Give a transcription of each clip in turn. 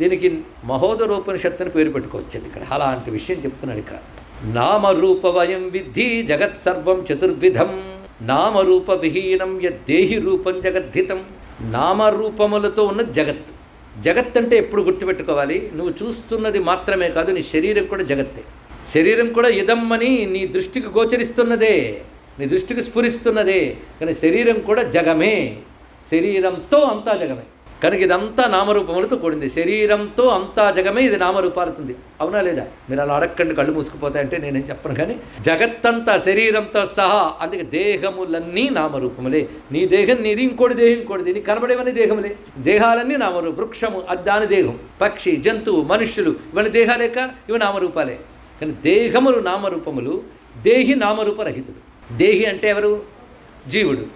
దీనికి మహోదరోపనిషత్తు అని పేరు పెట్టుకోవచ్చండి ఇక్కడ. అలాంటి విషయం చెప్తున్నాడు ఇక్కడ. నామరూపవయం విద్ధి జగత్ సర్వం చతుర్విధం. నామరూప విహీనం యద్దేహి రూపం జగద్ధితం. నామరూపములతో ఉన్న జగత్. జగత్ అంటే ఎప్పుడు గుర్తుపెట్టుకోవాలి? నువ్వు చూస్తున్నది మాత్రమే కాదు నీ శరీరం కూడా జగత్తే. శరీరం కూడా ఇదమ్మని నీ దృష్టికి గోచరిస్తున్నదే నీ దృష్టికి స్ఫురిస్తున్నదే కానీ శరీరం కూడా జగమే. శరీరంతో అంతా జగమే. కనుక ఇదంతా నామరూపములతో కూడింది. శరీరంతో అంతా జగమే ఇది నామరూపాలుతుంది. అవునా లేదా? మీరు అలా అడగండి కళ్ళు మూసుకుపోతాయంటే నేనేం చెప్పను కానీ జగత్తంతా శరీరంతో సహా అందుకే దేహములన్నీ నామరూపములే. నీ దేహం నీది ఇంకోటి దేహం ఇంకోటి నీ కనబడేవన్నీ దేహములే. దేహాలన్నీ నామరూపం వృక్షము అది దాని దేహం. పక్షి జంతువు మనుష్యులు ఇవన్నీ దేహాలేక ఇవి నామరూపాలే. కానీ దేహములు నామరూపములు దేహి నామరూపరహితుడు. దేహి అంటే ఎవరు? జీవుడు.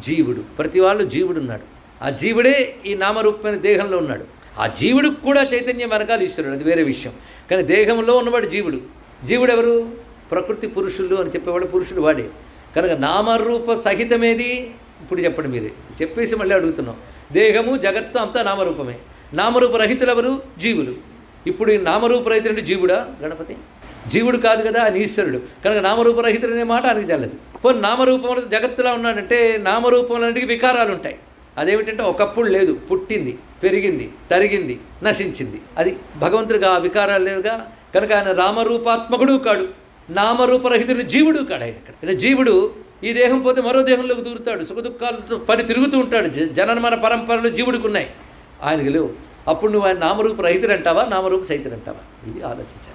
జీవుడు. ప్రతి వాళ్ళు జీవుడు ఉన్నాడు ఆ జీవుడే ఈ నామరూపమైన దేహంలో ఉన్నాడు. ఆ జీవుడికి కూడా చైతన్యం వెనకాల ఈశ్వరుడు అది వేరే విషయం. కానీ దేహంలో ఉన్నవాడు జీవుడు. జీవుడు ఎవరు ప్రకృతి పురుషులు అని చెప్పేవాడు పురుషుడు వాడే. కనుక నామరూప సహితమేది? ఇప్పుడు చెప్పండి మీరే. చెప్పేసి మళ్ళీ అడుగుతున్నాం. దేహము జగత్తు అంతా నామరూపమే. నామరూప రహితులు ఎవరు జీవులు. ఇప్పుడు ఈ నామరూప రహితుడు జీవుడా? గణపతి. జీవుడు కాదు కదా అని ఈశ్వరుడు. కనుక నామరూపరహితుడు అనే మాట ఆయనకి చల్లదు పోనీ నామరూపంలో జగత్తులా ఉన్నాడంటే నామరూపంలోనికి వికారాలు ఉంటాయి అదేమిటంటే ఒకప్పుడు లేదు పుట్టింది పెరిగింది తరిగింది నశించింది. అది భగవంతుడిగా ఆ వికారాలు లేవుగా కనుక ఆయన రామరూపాత్మకుడు కాడు నామరూపరహితుడు జీవుడు కాడు ఆయన ఇక్కడ. జీవుడు ఈ దేహం పోతే మరో దేహంలోకి దూరుతాడు సుఖదుఖాలతో పడి తిరుగుతూ ఉంటాడు. జ- జననమన పరంపరలు జీవుడికి ఉన్నాయి. ఆయనకి లేవు. అప్పుడు నువ్వు ఆయన నామరూప రహితుడు అంటావా నామరూప సహితుడు అంటావా ఇది ఆలోచించాలి.